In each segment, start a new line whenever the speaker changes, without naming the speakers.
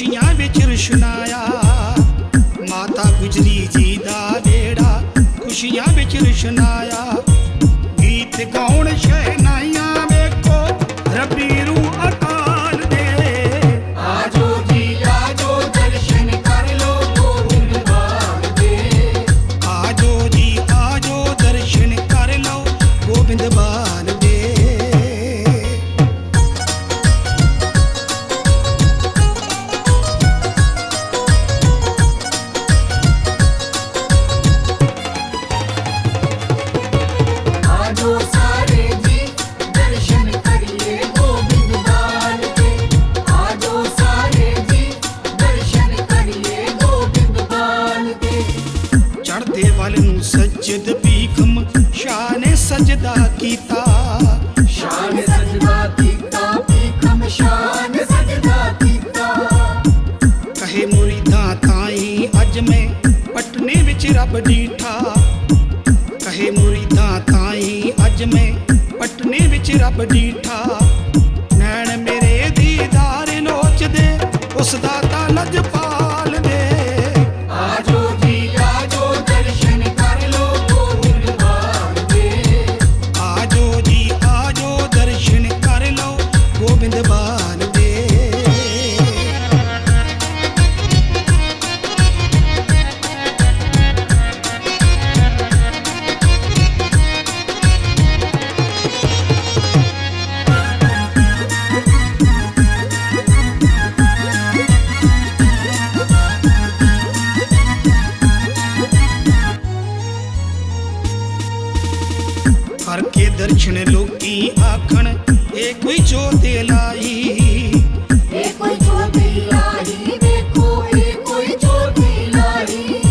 ਖੁਸ਼ੀਆਂ ਵਿੱਚ ਰੁਸ਼ਨਾਇਆ। ਮਾਤਾ ਗੁਜਰੀ ਜੀ ਦਾ ਵੇੜਾ ਖੁਸ਼ੀਆਂ ਵਿੱਚ ਰੁਸ਼ਨਾਇਆ। ਗੀਤ ਗਾਉਣ ਸ਼ਹਿਨਾਈਆਂ ਭੀਖਮ ਸ਼ਾਹ ਨੇ ਸਜਦਾ ਕੀਤਾ।
ਸ਼ਾਨ ਸਜਦਾ ਕੀਤਾ ਭੀਖਮ ਸ਼ਾਨ ਸਜਦਾ ਕੀਤਾ।
ਕਹੇ ਮੁਰੀਦਾਂ ਤਾਈ ਅੱਜ ਮੈਂ ਪਟਨੇ ਵਿੱਚ ਰੱਬ ਡੀਠਾ। ਕਹੇ ਮੁਰੀਦਾਂ ਤਾਈ ਅੱਜ ਮੈਂ ਪਟਨੇ ਵਿੱਚ ਰੱਬ ਡੀਠਾ। ਨੈਣ ਮੇਰੇ ਦੀਦਾਰ ਲੋਚਦੇ ਉਸ ਦਾ ਤਾਂ ਲਜਪਾਲ ਕਰਕੇ ਦਰਸ਼ਨ ਲੋਕੀ ਆਖਣ ਇਹ ਕੋਈ ਜੋਤ ਲਾਈ।
ਇਹ ਕੋਈ ਜੋਤੀ ਲਾਈ ਵੇਖੋ ਇਹ ਕੋਈ ਜੋਤੀ ਲਾਈ।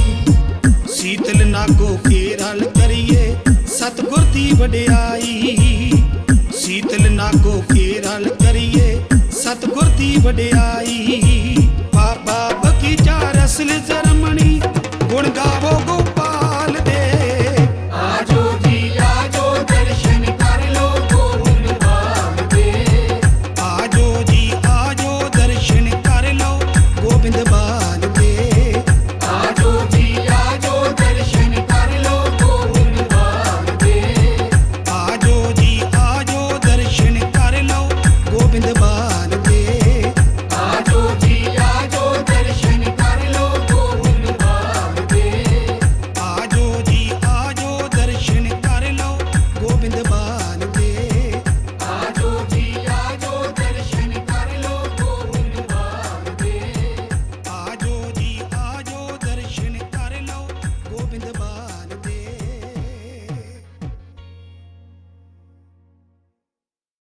ਸੀਤਲ ਨਾਗੋ ਕੇ ਰਲ ਕਰੀਏ ਸਤਗੁਰ ਦੀ ਵਡਿਆਈ। ਸੀਤਲ ਨਾਗੋ ਕੇ ਰਲ ਕਰੀਏ ਸਤਗੁਰ ਦੀ ਵਡਿਆਈ। ਬਾਬਾ ਬਗੀਚਾ ਰਸਲ ਗਾਵੋ